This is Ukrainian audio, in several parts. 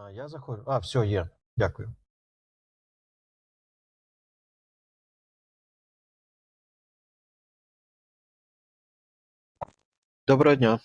А, я заходжу. А, все, є. Дякую. Доброго дня.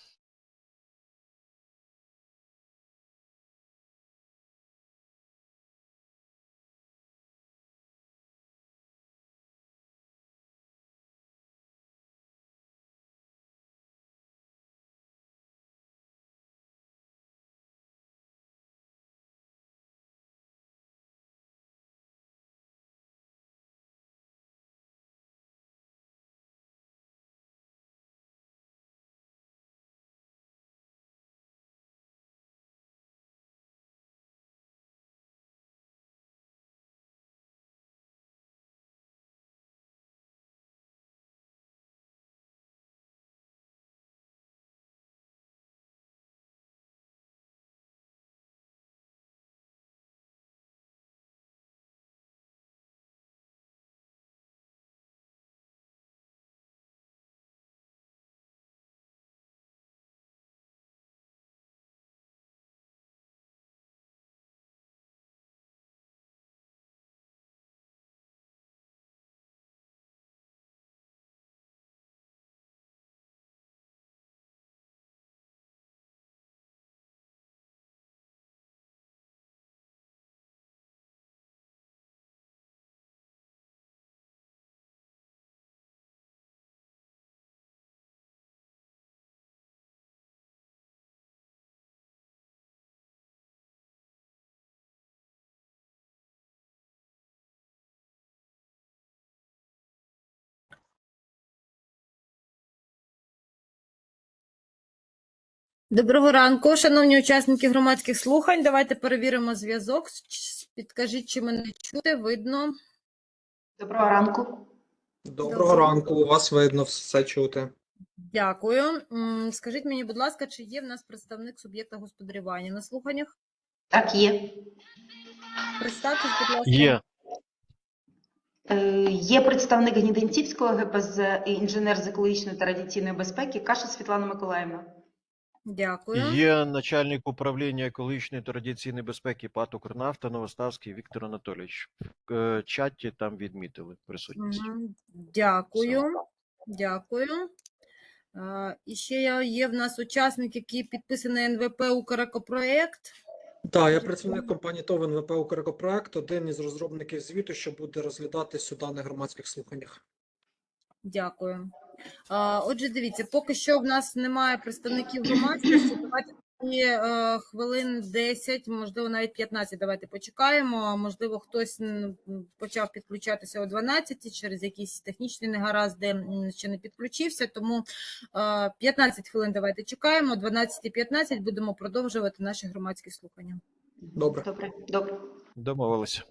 Доброго ранку, шановні учасники громадських слухань. Давайте перевіримо зв'язок. Підкажіть, чи мене чути, видно. Доброго ранку. Доброго. Ранку, вас видно, все чути. Дякую. Скажіть мені, будь ласка, чи є в нас представник суб'єкта господарювання на слуханнях? Так, є. Представтесь, будь ласка. Є. Е, Є представник Гнідинцівського ГПЗ і інженер з екологічної та радіаційної безпеки Каша Світлана Миколаївна. Дякую. Є начальник управління екологічної та радіаційної безпеки ПАТ «Укрнафта» Новоставський Віктор Анатолійович. В е, чаті там відмітили присутність. Дякую. Дякую. Е, І ще є в нас учасник, який підписаний НВП «Укрекопроект». Так, я працівник компанії ТОВ НВП «Укрекопроект», один із розробників звіту, що буде розглядатись у даних громадських слуханнях. Дякую. Отже, дивіться, поки що в нас немає представників громадськості. Давайте тоді, е, хвилин 10, можливо, навіть 15. Давайте почекаємо. А Можливо, хтось почав підключатися о 12 через якісь технічні негаразди ще не підключився. Тому е, 15 хвилин давайте чекаємо. О 12.15 будемо продовжувати наші громадські слухання. Добре. Добре, добре. Домовилися.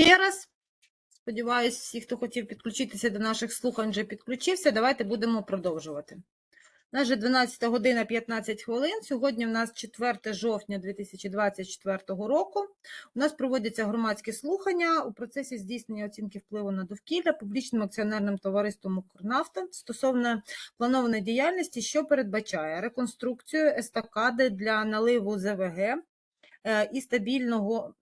Ще раз. Сподіваюсь, всі, хто хотів підключитися до наших слухань, вже підключився. Давайте будемо продовжувати. У нас вже 12 година 15 хвилин. Сьогодні в нас 4 жовтня 2024 року. У нас проводяться громадські слухання у процесі здійснення оцінки впливу на довкілля публічним акціонерним товариством «Укрнафта» стосовно планованої діяльності, що передбачає реконструкцію естакади для наливу ЗВГ е, і стабільного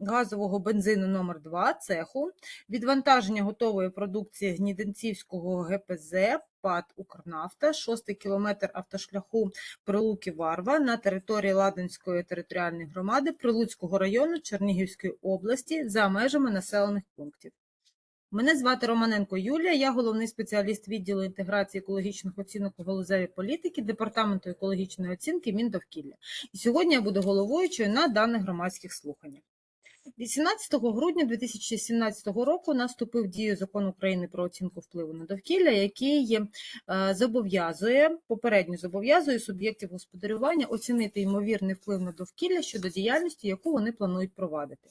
газового бензину номер 2 цеху, відвантаження готової продукції Гнідинцівського ГПЗ ПАД «Укрнафта», шостий кілометр автошляху Прилуки-Варва на території Ладинської територіальної громади Прилуцького району Чернігівської області за межами населених пунктів. Мене звати Романенко Юлія, я головний спеціаліст відділу інтеграції екологічних оцінок у галузевій політики Департаменту екологічної оцінки Міндовкілля. І сьогодні я буду головуючою на даних громадських слуханнях. 18 грудня 2017 року наступив дію закон України про оцінку впливу на довкілля, який е, зобов'язує попередньо зобов'язує суб'єктів господарювання оцінити ймовірний вплив на довкілля щодо діяльності, яку вони планують провадити.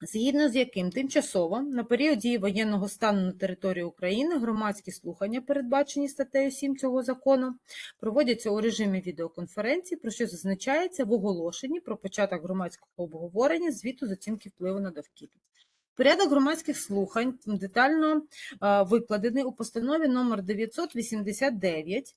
згідно з яким тимчасово на період дії воєнного стану на території України громадські слухання, передбачені статтею 7 цього закону, проводяться у режимі відеоконференції, про що зазначається в оголошенні про початок громадського обговорення звіту з оцінки впливу на довкілля. Порядок громадських слухань детально е, викладений у постанові номер 989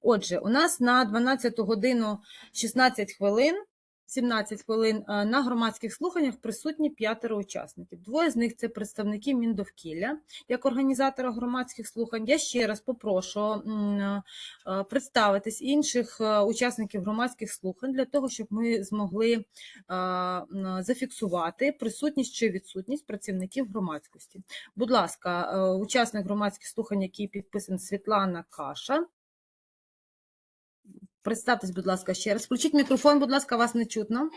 Отже, у нас на 12 годину 16 хвилин 17 хвилин е, на громадських слуханнях присутні п'ятеро учасників. Двоє з них це представники Міндовкілля як організатора громадських слухань. Я ще раз попрошу е, представитись інших е, учасників громадських слухань для того, щоб ми змогли е, зафіксувати присутність чи відсутність працівників громадськості. Будь ласка, е, учасник громадських слухань, який підписаний Світлана Каша. Представтесь, будь ласка, ще раз. Включіть мікрофон, будь ласка, вас не чутно.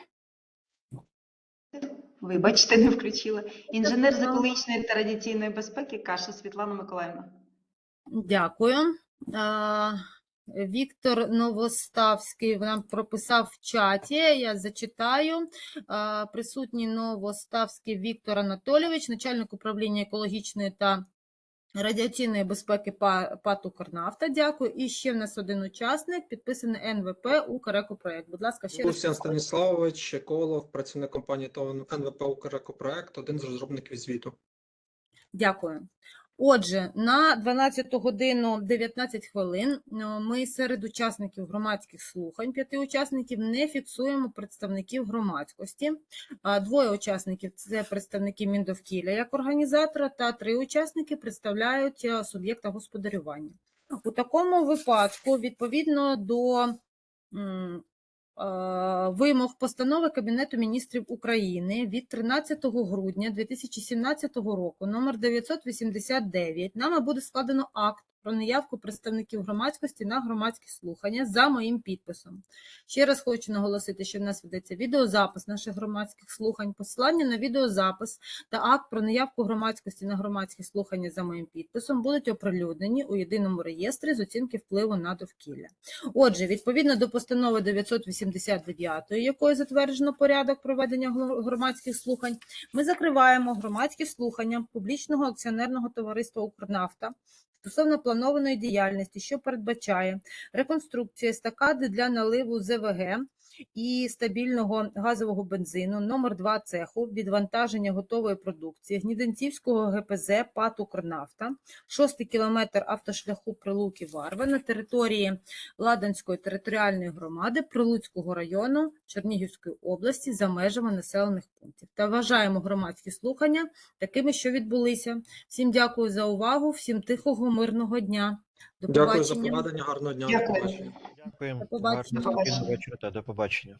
Вибачте, не включила. Інженер з екологічної та радіаційної безпеки Каша Світлана Миколаївна. Дякую. Віктор Новоставський нам прописав в чаті. Я зачитаю. Присутній Новоставський Віктор Анатолійович, начальник управління екологічної та радіаційної безпеки Па- ПАТ «Укрнафта». Дякую. І ще в нас один учасник, підписаний НВП «Укрекопроект». Будь ласка, ще раз. Лусян Станіславович, еколог, працівник компанії ТОВ НВП «Укрекопроект», один з розробників звіту. Дякую. Отже, на 12 годину 19 хвилин е, ми серед учасників громадських слухань, п'яти учасників, не фіксуємо представників громадськості. Двоє учасників це представники Міндовкілля як організатора, та три учасники представляють е, суб'єкта господарювання. У такому випадку, відповідно до вимог постанови Кабінету міністрів України від 13 грудня 2017 року номер 989 нами буде складено акт про неявку представників громадськості на громадські слухання за моїм підписом. Ще раз хочу наголосити, що в нас ведеться відеозапис наших громадських слухань, посилання на відеозапис та акт про неявку громадськості на громадські слухання за моїм підписом будуть оприлюднені у єдиному реєстрі з оцінки впливу на довкілля. Отже, відповідно до постанови 989, якою затверджено порядок проведення громадських слухань, ми закриваємо громадські слухання публічного акціонерного товариства «Укрнафта» стосовно планованої діяльності, що передбачає реконструкцію естакади для наливу ЗВГ і стабільного газового бензину номер 2 цеху, відвантаження готової продукції Гнідинцівського ГПЗ ПАТ «Укрнафта», шостий кілометр автошляху Прилуки-Варва на території Ладанської територіальної громади Прилуцького району Чернігівської області за межами населених пунктів. Та вважаємо громадські слухання такими, що відбулися. Всім дякую за увагу, всім тихого, мирного дня. До Дякую за побачення. проведення. Гарного дня. Дякую. До побачення. Дякуємо. До побачення. Гарного спокійного вечора та до побачення.